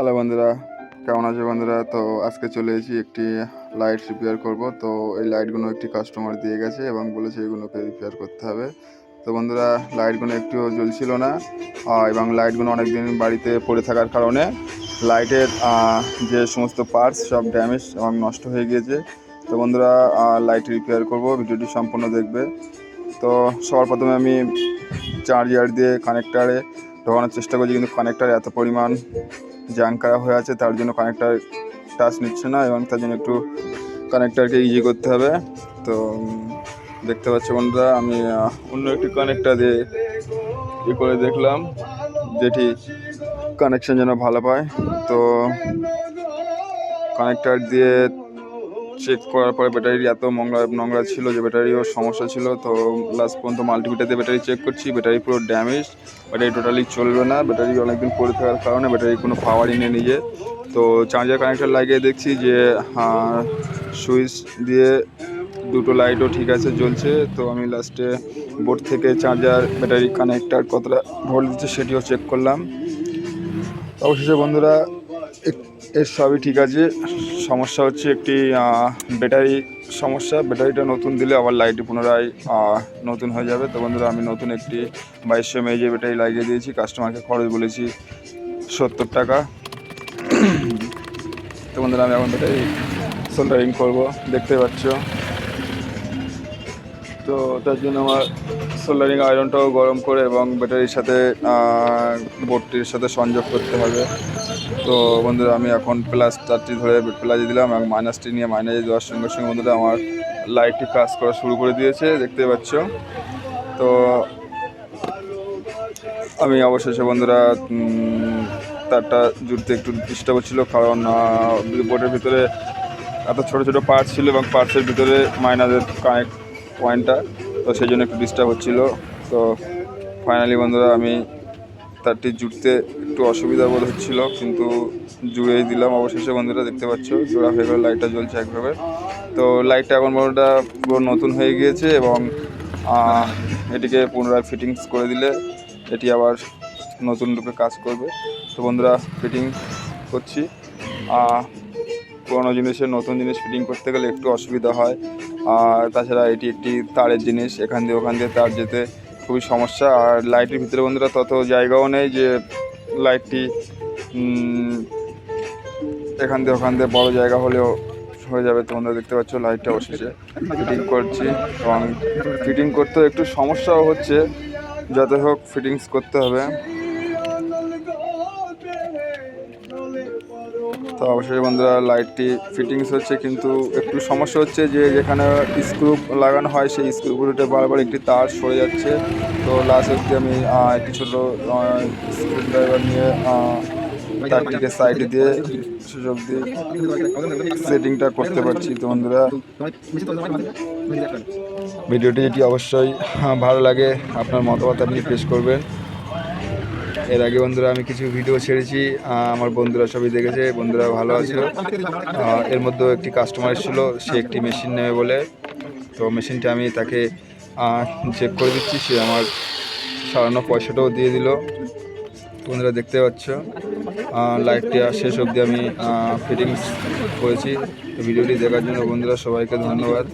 Hello বন্ধুরা, কেমন আছে বন্ধুরা? তো আজকে চলে এসেছি একটি লাইট রিপেয়ার করব। তো এই লাইটগুলো একটি কাস্টমার দিয়ে গেছে এবং বলেছে এগুলোকে রিপেয়ার করতে হবে। তো বন্ধুরা লাইটগুলো একটুও জ্বলছিল না। এবং লাইটগুলো অনেক দিন বাড়িতে পড়ে থাকার কারণে লাইটের যে সমস্ত পার্টস সব ড্যামেজ এবং নষ্ট হয়ে গিয়েছে। তো বন্ধুরা লাইট রিপেয়ার করব, ভিডিওটি সম্পূর্ণ দেখবে। তো সবার প্রথমে আমি চার্জার দিয়ে কানেক্টারে ঢোকানোর চেষ্টা করছি কিন্তু কানেক্টার এত পরিমাণ জ্যাং করা হয়ে আছে, তার জন্য কানেক্টার টাচ নিচ্ছে না এবং তার জন্য একটু কানেক্টারকে ইজি করতে হবে। তো দেখতে পাচ্ছি বন্ধুরা, আমি অন্য একটি কানেক্টার দিয়ে ই করে দেখলাম, যেটি কানেকশন যেন ভালো পায়। তো কানেক্টার দিয়ে চেক করার পরে ব্যাটারি এত নোংরা নোংরা ছিল যে ব্যাটারিও সমস্যা ছিল। তো লাস্ট পর্যন্ত মাল্টিমিটার দিয়ে ব্যাটারি চেক করছি ব্যাটারি পুরো ড্যামেজ ব্যাটারি টোটালি চলবে না ব্যাটারি অনেকদিন পড়ে থাকার কারণে ব্যাটারি কোনো পাওয়ারই নেই নিজে। তো চার্জার কানেক্টার লাগিয়ে দেখছি যে সুইচ দিয়ে দুটো লাইটও ঠিক আছে, জ্বলছে। তো আমি লাস্টে বোর্ড থেকে চার্জার ব্যাটারি কানেক্টার কতটা ভোল্ট দিচ্ছে সেটিও চেক করলাম। অবশেষে বন্ধুরা এর সবই ঠিক আছে। সমস্যা হচ্ছে একটি ব্যাটারি সমস্যা। ব্যাটারিটা নতুন দিলে আবার লাইটটি পুনরায় নতুন হয়ে যাবে। তো বন্ধুরা, আমি নতুন একটি বাইশশো এমএইচে ব্যাটারি লাগিয়ে দিয়েছি কাস্টমারকে খরচ বলেছি সত্তর টাকা। তো বন্ধুরা, আমি এখন ব্যাটারি সোল্ডারিং করব, দেখতে পাচ্ছ। তো তার জন্য আমার সোল্ডারিং আয়রনটাও গরম করে এবং ব্যাটারির সাথে বোর্ডটির সাথে সংযোগ করতে হবে। তো বন্ধুরা, আমি এখন প্লাস চারটি ধরে প্লাসে দিলাম এবং মাইনাসটি নিয়ে মাইনাসে দেওয়ার সঙ্গে সঙ্গে বন্ধুরা, আমার লাইটটি কাজ করা শুরু করে দিয়েছে, দেখতে পাচ্ছ। তো আমি অবশেষে বন্ধুরা তারটা জুড়তে একটু ডিস্টার্ব হচ্ছিল, কারণ বোর্ডের ভিতরে এত ছোটো ছোটো পার্টস ছিল এবং পার্টসের ভিতরে মাইনাসের কানেক্ট পয়েন্টটা তো সেই জন্য একটু ডিস্টার্ব হচ্ছিল। তো ফাইনালি বন্ধুরা, আমি তারটি জুড়তে একটু অসুবিধা বোধ হচ্ছিল, কিন্তু জুড়েই দিলাম। অবশেষে বন্ধুরা দেখতে পাচ্ছ, জোড়া হয়ে গেলে লাইটটা জ্বলছে একভাবে। তো লাইটটা এখন বড়টা পুরো নতুন হয়ে গিয়েছে এবং এটিকে পুনরায় ফিটিংস করে দিলে এটি আবার নতুন রূপে কাজ করবে। তো বন্ধুরা ফিটিং করছি। পুরোনো জিনিসের নতুন জিনিস ফিটিং করতে গেলে একটু অসুবিধা হয়। আর তাছাড়া এটি একটি তারের জিনিস, এখান দিয়ে ওখান দিয়ে তার যেতে খুবই সমস্যা। আর লাইটের ভিতরে বন্ধুরা তত জায়গাও নেই যে লাইটটি এখান থেকে ওখান থেকে বড়ো জায়গা হলেও হয়ে যাবে। তোমরা দেখতে পাচ্ছ লাইটটা অবশেষে ফিটিং করছি এবং ফিটিং করতেও একটু সমস্যাও হচ্ছে। যাতে হোক ফিটিংস করতে হবে। তো অবশ্যই বন্ধুরা লাইটটি ফিটিংস হচ্ছে, কিন্তু একটু সমস্যা হচ্ছে যে যেখানে স্ক্রু লাগানো হয় সেই স্ক্রুগুলোতে বারবার একটি তার সরে যাচ্ছে। তো লাস্ট অবধি আমি একটি ছোটো স্ক্রু ড্রাইভার নিয়ে তারটিকে সাইডে দিয়ে শেষ অবধি সেটিংটা করতে পারছি। তো বন্ধুরা, ভিডিওটি যেটি অবশ্যই ভালো লাগে, আপনার মতামত আপনি পেশ করবেন। এর আগে বন্ধুরা আমি কিছু ভিডিও ছেড়েছি আমার বন্ধুরা সবই দেখেছে, বন্ধুরা ভালো আছে এর মধ্যেও একটি কাস্টমার এসেছিল, সে একটি মেশিন নেবে বলে। তো মেশিনটা আমি তাকে চেক করে দিচ্ছি, সে আমার সারানো পয়সাটাও দিয়ে দিল। বন্ধুরা দেখতে পাচ্ছ লাইটটা শেষ অবধি আমি ফিটিংস করেছি। ভিডিওটি দেখার জন্য বন্ধুরা সবাইকে ধন্যবাদ।